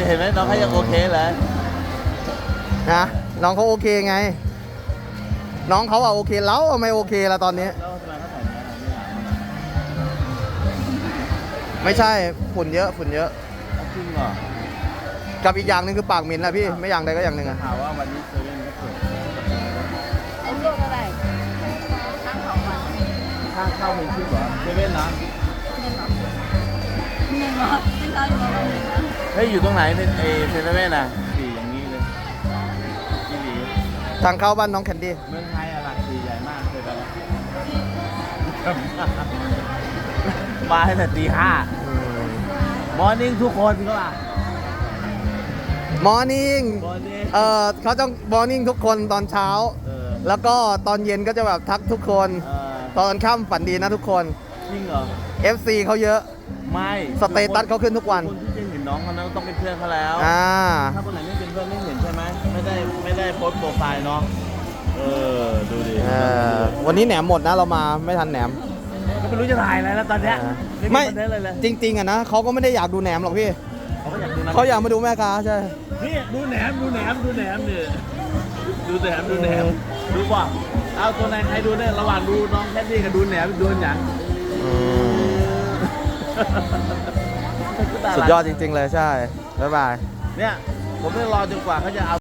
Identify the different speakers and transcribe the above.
Speaker 1: ดิเห็นไหมน้องเขายังโอเคเลย
Speaker 2: นะน้องเขาโอเคไง น้องเขาอะโอเคแล้วอะไม่โอเคละตอนนี้
Speaker 1: แล้วทำไมเขาใส่แมสไม่หลัง
Speaker 2: ไม่ใช่ฝุ่นเยอะฝุ่นเยอะ
Speaker 1: จริงเหรอ
Speaker 2: กับอีกอย่างหนึ่งคือปากเหม็นนะพี่ไม่อย่างใดก็อย่างหนึ่งอะ
Speaker 1: ข่าวว่าวันนี้เซเว่นก็เปิด
Speaker 3: ไอ้พวกอะไรตั้งสองวัน
Speaker 1: ค่าเข้าเป็นชื่อเหรอเซเว่นนะ
Speaker 3: เงินเหรอเงินเหรอเงินเหรอเงินเหรอ
Speaker 1: เฮ้ยอยู่ตรงไหนเอเซเว่นอะสี่อย่างนี้เลยที่หลี
Speaker 2: ทางเข้าบ้านน้องแคนดี้
Speaker 1: เมืองไทยอะหลักสี่ใหญ่มากเคยไปแล้วมาตั้งแต่ตีห้ามอร์นิ่งทุกคนก็ล่ะ
Speaker 2: มอร์นิ่ง
Speaker 1: มอร์นิ่ง
Speaker 2: เอ่อเขาต้องมอร์นิ่งทุกคนตอนเช้า
Speaker 1: เออ
Speaker 2: แล้วก็ตอนเย็นก็จะแบบทักทุกคน
Speaker 1: เออ
Speaker 2: ตอนค่ำฝันดีนะทุกคน
Speaker 1: จริงเหรอ
Speaker 2: FC เขาเยอะ
Speaker 1: ไม่
Speaker 2: สเตตัสเขาขึ้นทุกวัน
Speaker 1: คนที่จะ เห็นน้องเขานั้นต้องเป็นเพื่อนเขาแล้ว
Speaker 2: อ่า
Speaker 1: ถ้าคนไหนไม่เป็นเพื่อนไม่เห็นใช่ไหมไม่ได้ไม่ได้โพสต์โปรไฟล์เนาะเออดูดิ
Speaker 2: เออ วันนี้แหนมหมดนะเรามาไม่ทันแหนม
Speaker 1: ไม่รู้จะถ่ายอะไรแล้วตอนเนี้ย
Speaker 2: เออ
Speaker 1: ไม่
Speaker 2: ไม่
Speaker 1: มีคอนเทนต์เลยเลย
Speaker 2: จริง ๆอะนะเขาก็ไม่ได้อยากดูแหนมหรอกพี่
Speaker 1: เขาก็อยากดูนะ
Speaker 2: เขาอยากมาดูแม่ค้าใช่
Speaker 1: นี่ดูแหนมดูแหนมดูแหนมเนี่ยดูแหนมดูแหนมดูว่าเอาตัวไหนใครดูเนี่ยระหว่างดูน้องแคดดี้กับดูแหนมดูอันอย่าง
Speaker 2: สุดยอดจริง ๆ เลยใช่ บ๊ายบาย
Speaker 1: เนี่ย ผมต้องรอจนกว่าเขาจะเอา